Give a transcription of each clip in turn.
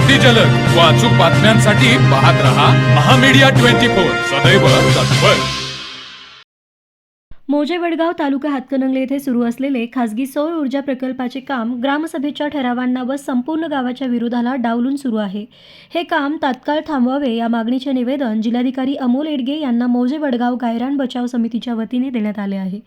अगदी जलद. व अचूक बातम्यांसाठी पाहत रहा महामीडिया ट्वेंटी फोर. सदैव तत्पर. मोजे वडगाव तालुका हातकणंगले येथे सुरू असलेले खासगी सौर ऊर्जा प्रकल्पाचे काम ग्रामसभेच्या ठरावांना व संपूर्ण गावाच्या विरोधाला डावलून सुरू आहे. हे काम तात्काळ थांबवावे या मागणीचे निवेदन जिल्हाधिकारी अमोल एडगे यांना मोजे वडगाव गायरान बचाव समितीच्या वतीने देण्यात आले आहे.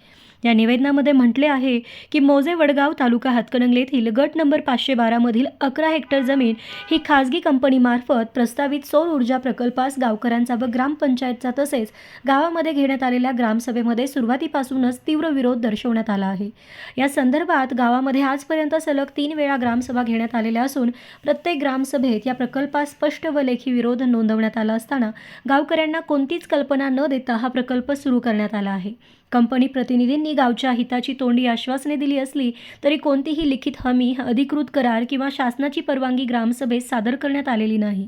या निवेदनामध्ये म्हटले आहे की मोजे वडगाव तालुका हातकणंगले येथील गट नंबर पाचशे बारामधील अकरा हेक्टर जमीन ही खासगी कंपनीमार्फत प्रस्तावित सौर ऊर्जा प्रकल्पास गावकऱ्यांचा व ग्रामपंचायतचा तसेच गावामध्ये घेण्यात आलेल्या ग्रामसभेमध्ये सुरुवाती आधीपासूनच तीव्र विरोध दर्शवण्यात आला आहे. या संदर्भात गावामध्ये आजपर्यंत सलग तीन वेळा ग्रामसभा घेण्यात आलेल्या असून प्रत्येक ग्रामसभेत या प्रकल्पास स्पष्ट व लेखी विरोध नोंदवण्यात आला असताना गावकऱ्यांना कोणतीच कल्पना न देता हा प्रकल्प सुरू करण्यात आला आहे. कंपनी प्रतिनिधींनी गावच्या हिताची तोंडी आश्वासने दिली असली तरी कोणतीही लिखित हमी अधिकृत करार किंवा शासनाची परवानगी ग्रामसभेत सादर करण्यात आलेली नाही.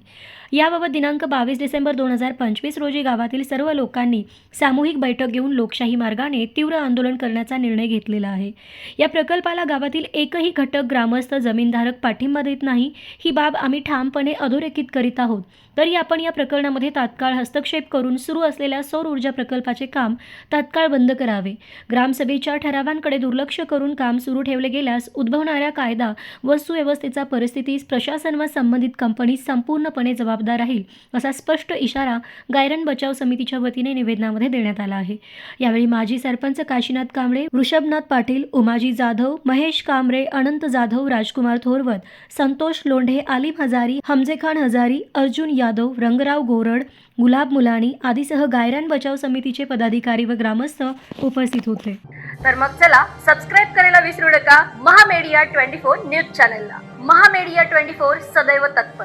याबाबत दिनांक बावीस डिसेंबर दोन हजार पंचवीस रोजी गावातील सर्व लोकांनी सामूहिक बैठक घेऊन लोकशाही मार्गाने तीव्र आंदोलन करण्याचा निर्णय घेतलेला आहे. या प्रकल्पाला गावातील एकही घटक ग्रामस्थ जमीनधारक पाठिंबा देत नाही ही बाब आम्ही ठामपणे अधोरेखित करीत आहोत. तरी आपण या प्रकरणामध्ये तात्काळ हस्तक्षेप करून सुरू असलेल्या सौर ऊर्जा प्रकल्पाचे काम तात्काळ बंद करावे. ग्रामसभेच्या ठरावांकडे दुर्लक्ष करून काम सुरू ठेवले गेल्यास उद्भवणाऱ्या कायदा व सुव्यवस्थेचा परिस्थितीस प्रशासन व संबंधित कंपनी संपूर्णपणे जबाबदार राहील असा स्पष्ट इशारा गायरन बचाव समितीच्या वतीने निवेदनामध्ये देण्यात आला आहे. यावेळी माजी सरपंच काशीनाथ कांबळे वृषभनाथ पाटील उमाजी जाधव महेश कांबळे अनंत जाधव राजकुमार थोरवत संतोष लोंढे आलिम हजारी हमजे खान हजारी अर्जुन यादव रंगराव गोरड गुलाब मुलानी आदीसह गायरान बचाव समितीचे पदाधिकारी व ग्रामस्थ उपस्थित होते. तर मग चला सबस्क्राईब करायला विसरू नका. महामेडिया ट्वेंटी फोर न्यूज चॅनलला. महामेडिया ट्वेंटी फोर सदैव तत्पर.